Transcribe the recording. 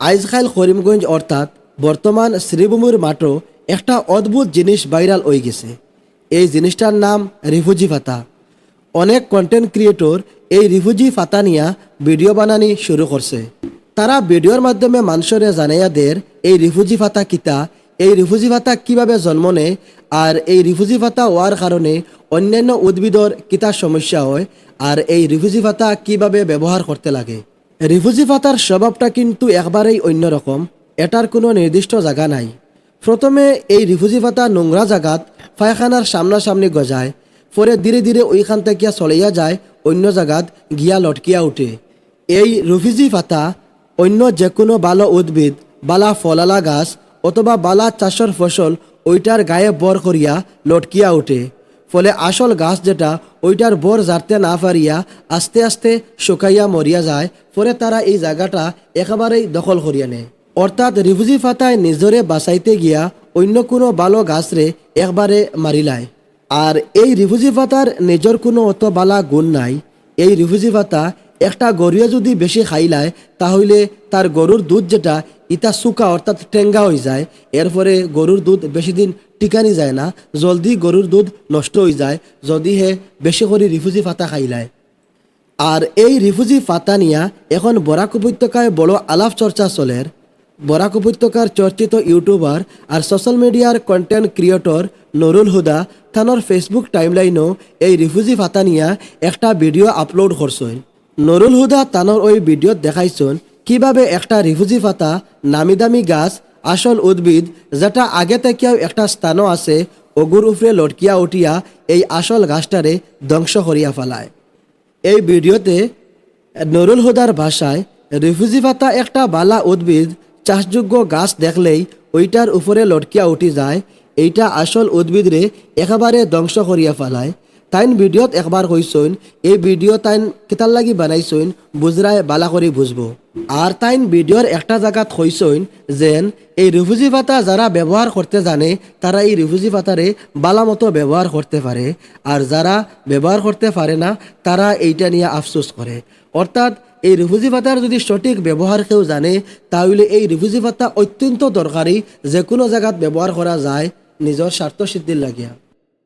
আইজখাইল করিমগঞ্জ অর্থাৎ বর্তমান শ্রীভূমির মাঠও একটা অদ্ভুত জিনিস ভাইরাল হয়ে গেছে। এই জিনিসটার নাম রিফুজি ফাতা। অনেক কন্টেন্ট ক্রিয়েটর এই রিফুজি ফাতা নিয়া ভিডিও বানানি শুরু করছে। তারা ভিডিওর মাধ্যমে মানুষের জানাইয়া দের এই রিফুজি ফাতা কিতা, এই রিফুজি ভাতা কীভাবে জন্ম নেয়, আর এই রিফুজি ফাতা হওয়ার কারণে অন্যান্য উদ্ভিদর কিতা সমস্যা হয়, আর এই রিফুজি ভাতা কীভাবে ব্যবহার করতে লাগে। রিফুজি ভাতার স্বভাবটা কিন্তু একবারেই অন্যরকম। এটার কোনো নির্দিষ্ট জায়গা নাই। প্রথমে এই রিফুজি ভাতা নোংরা জায়গাত পায়খানার সামনাসামনি গজায়। পরে ধীরে ধীরে ওইখান থেকে চলাইয়া যায়, অন্য জায়গাত গিয়া লটকিয়া উঠে। এই রিফুজি ভাতা অন্য যে কোনো ভালো উদ্ভিদ, বালা ফলালা গাছ অথবা বালা চাষের ফসল, ওইটার গায়ে বর করিয়া লটকিয়া ওঠে ফলে আসল গাছ যেটা, ওইটার বর জারতে না পারিয়া আস্তে আস্তে শুকাইয়া মরিয়া যায়, ফলে তারা এই জায়গাটা একেবারেই দখল করিয়া নেয়। অর্থাৎ রিফুজি ফাতায় নিজরে বাঁচাইতে গিয়া অন্য কোনো বালো গাছরে একবারে মারিলায় আর এই রিফুজি ফাতার নিজের কোনো অত বালা গুণ নাই। এই রিফুজি পাতা একটা গরুয়ে যদি বেশি খাইলায় তাহলে তার গরুর দুধ যেটা ইটা শুকা অর্থাৎ টেঙ্গা হয়ে যায়। এরপরে গরুর দুধ বেশি দিন টিকানি যায় না, জলদি গরুর দুধ নষ্ট হয়ে যায়, যদি হে বেশি করে রিফুজি পাতা খাইলায় আর এই রিফুজি ফাতা নিয়া এখন বরাক উপত্যকায় বড় আলাপ চর্চা চলের। বরাক উপত্যকার চর্চিত ইউটিউবার আর সোশ্যাল মিডিয়ার কন্টেন্ট ক্রিয়েটর নুরুল হুদা থানোর ফেসবুক টাইমলাইনও এই রিফুজি ফাতা নিয়া একটা ভিডিও আপলোড করছেন। নুরুল হুদা তানোর ওই ভিডিওত দেখাইছেন কীভাবে একটা রিফুজি ফাতা নামি দামি গাছ, আসল উদ্ভিদ, যেটা আগে থেকেও একটা স্থানও আছে অগুর উপরে লটকিয়া উঠিয়া এই আসল গাছটারে ধ্বংস করিয়া ফেলায়। এই ভিডিওতে নুরুল হুদার ভাষায় রিফিউজি ভাতা একটা বালা উদ্ভিদ, চাষযোগ্য গাছ দেখলেই ওইটার উপরে লটকিয়া উঠি যায়, এইটা আসল উদ্ভিদরে একেবারে ধ্বংস করিয়া ফেলায়। তাইন ভিডিওত একবার কইসইন এই ভিডিও তাইন কেতার লাগি বানাইছইন বুজরায় বালা করে বুঝব আর তাইন ভিডিওর একটা জায়গাত কইসইন যেন, এই রিফিউজি ভাতা যারা ব্যবহার করতে জানে তারা এই রিফিউজি ভাতারে বালা মতো ব্যবহার করতে পারে আর যারা ব্যবহার করতে পারে না তারা এইটা নিয়ে আফসোস করে অর্থাৎ এই রিফিউজি ভাতার যদি সঠিক ব্যবহার কেউ জানে, তাহলে এই রিফিউজি ভাতা অত্যন্ত দরকারি যে কোনো জায়গাত ব্যবহার করা যায় নিজের স্বার্থ সিদ্ধির লাগিয়া।